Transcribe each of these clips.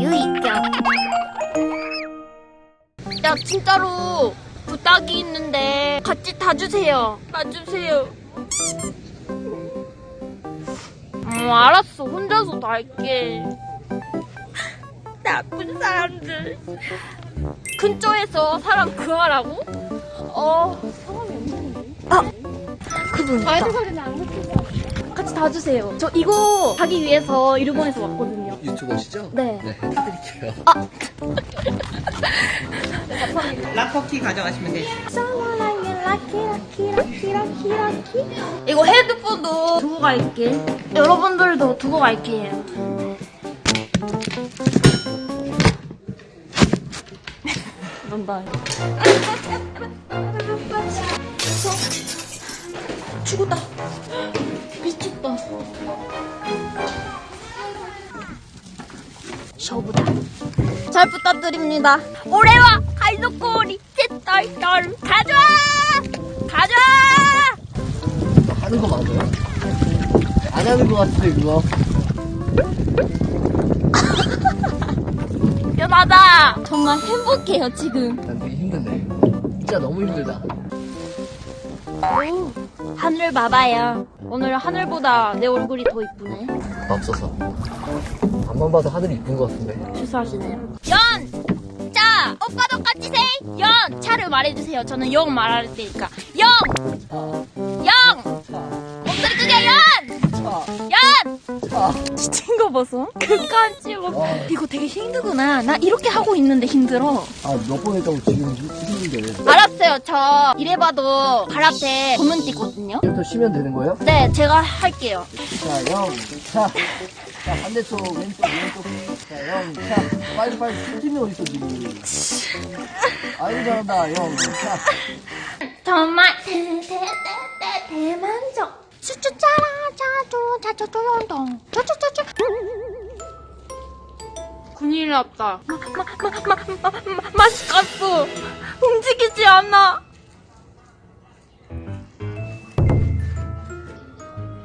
유익경. 야, 진짜로 부탁이 있는데 같이 타주세요. 타주세요. 어, 알았어. 혼자서 다 할게. 나쁜 사람들. 근처에서 사람 구하라고? 어, 사람이 없는데. 아, 그분 있다. 소리는 안 듣겠 어. 같이 타주세요. 저 이거 하기 위해서 일본에서 왔거든요. 유튜버시죠? 네. 네, 해드릴게요. 라커키 가져가시면 돼요. 이거 헤드폰도 두고 갈게. 여러분들도 두고 갈게요. 난다. 죽었다. 미쳤다. 셔보다. 잘 부탁드립니다. 올해와 갈속고리 셋딸딸 가져와! 가져와! 하는 거 맞아요? 안 하는 거 같은데, 그거. 연하다. 정말 행복해요 지금. 난 되게 힘드네. 진짜 너무 힘들다. 오, 하늘 봐봐요. 오늘 하늘보다 내 얼굴이 더 이쁘네. 없어서. 앞만 봐도 하늘이 이쁜 것 같은데. 실수하시네요. 연! 자, 오빠도 같이 세! 연! 차를 말해주세요. 저는 영 말할 테니까. 영! 영! 목소리 크게 연! 연! 지친 거 보소? 그까지 찍어. 이거 되게 힘들구나. 나 이렇게 하고 있는데 힘들어. 아, 몇 번 했다고 지금 힘든데. 알았어요. 저 이래봐도 발 앞에 검은 띠거든요. 이제부터 쉬면 되는 거예요? 네, 제가 할게요. 자, 영, 차. 자, 반대쪽, 왼쪽, 왼쪽. 자, 영, 차. 빨리, 빨리. 숨김이 어딨어, 지금. 아이고, 잘한다, 영, 차. 정말 대 대 대 대 대만족 쭈쭈짜라 짜쭈 짜쭈쭈용동 쭈쭈쭈쭈. 군일 났다. 갔어. 움직이지 않아.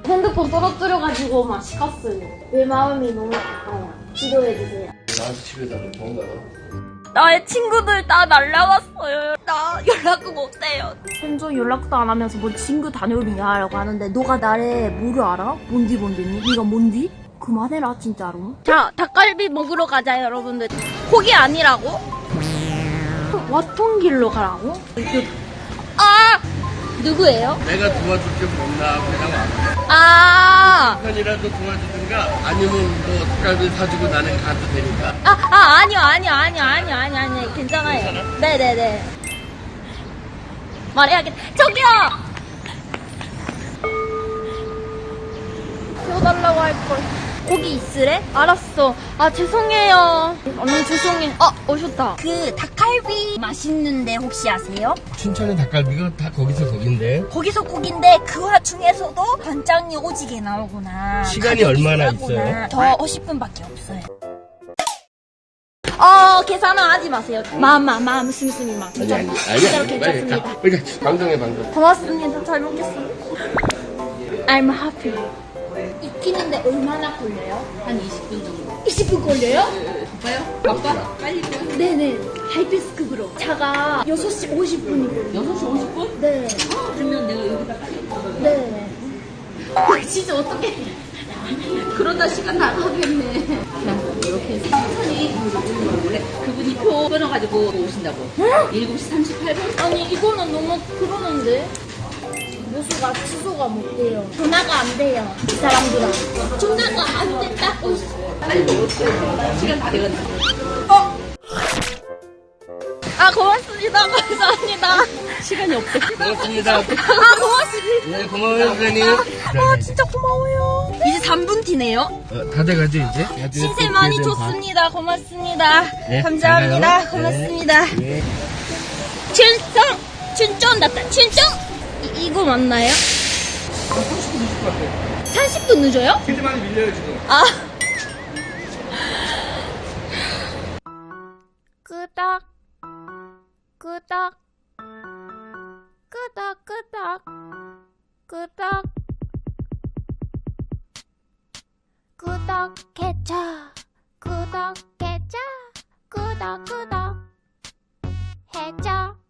핸드폰 떨어뜨려가지고 맛이 갔어요. 내 마음이 너무 아파요 치료해주세요. 나한테 집에서 하는 뭔가. 나의 친구들 다 날라갔어요. 나 연락도 못해요. 현종 연락도 안 하면서 뭐 친구 다녀오냐 하려고 하는데 너가 나를 뭐를 알아? 뭔지 뭔지니? 네가 뭔지? 그만해라 진짜로. 자 닭갈비 먹으러 가자 여러분들. 포기 아니라고? 와통길로 가라고? 아 누구예요? 내가 도와줄 게 없나 그냥 와. 아, 편이라도 도와주든가 아니면 뭐 닭갈비 사주고 나는 가도 되니까 아, 아 아니요 아니요 네네네. 말해야겠다. 저기요. 태워달라고 할 걸. 거기 있으래? 알았어. 아 죄송해요. 너무 죄송해. 아 오셨다. 그 닭갈비 맛있는데 혹시 아세요? 춘천의 닭갈비가 다 거기서 거긴데 거기서 고기인데 그 와중에서도 반장이 오지게 나오구나. 시간이 가격이 얼마나. 있어요? 더 50분밖에 없어요. 어 계산은 하지 마세요. 마마 마음 씀씀이 막. 아니 아니 아니 진짜로 아니 빨리 괜찮습니다. 가 빨리 가 방송해 방송 고맙습니다. 잘 먹겠습니다. I'm happy. 익히는데 얼마나 걸려요? 한 20분 정도. 20분 걸려요? 바빠요? 바빠? 빨리 줘. 네네. 하이패스급으로. 차가 6시 50분이거든요. 6시 50분? 네. 그러면 내가 여기다 빨리. 네. 진짜 어떻게. 그러다 시간 나가겠네. 그냥 이렇게 해서 천천히 원래 그분이 표 끊어가지고 오신다고. 7시 38분? 아니 이거는 너무 그러는데 모수가 취소가 못 돼요 전화가 안 돼요 이 사람들은 전화가 안 된다고 빨리 먹었어요. 시간 다 되었나? 아 고맙습니다. 감사합니다. 시간이 없어. 고맙습니다. 아 고맙습니다. 네 고마워요 선생님. 아 진짜 고마워요. 이제 3분 뒤네요. 어, 다 돼가죠 이제? 신세 많이 줬습니다. 고맙습니다. 네, 감사합니다. 잘가요. 고맙습니다. 네. 춘성 춘천 났다. 춘천 이, 이거 맞나요? 30분 늦어요? 퀴즈 많이 밀려요 지금 아. 끄덕, 끄덕. 끄덕 끄덕. 끄덕. 구독해줘 구독해줘 구독 구독 해줘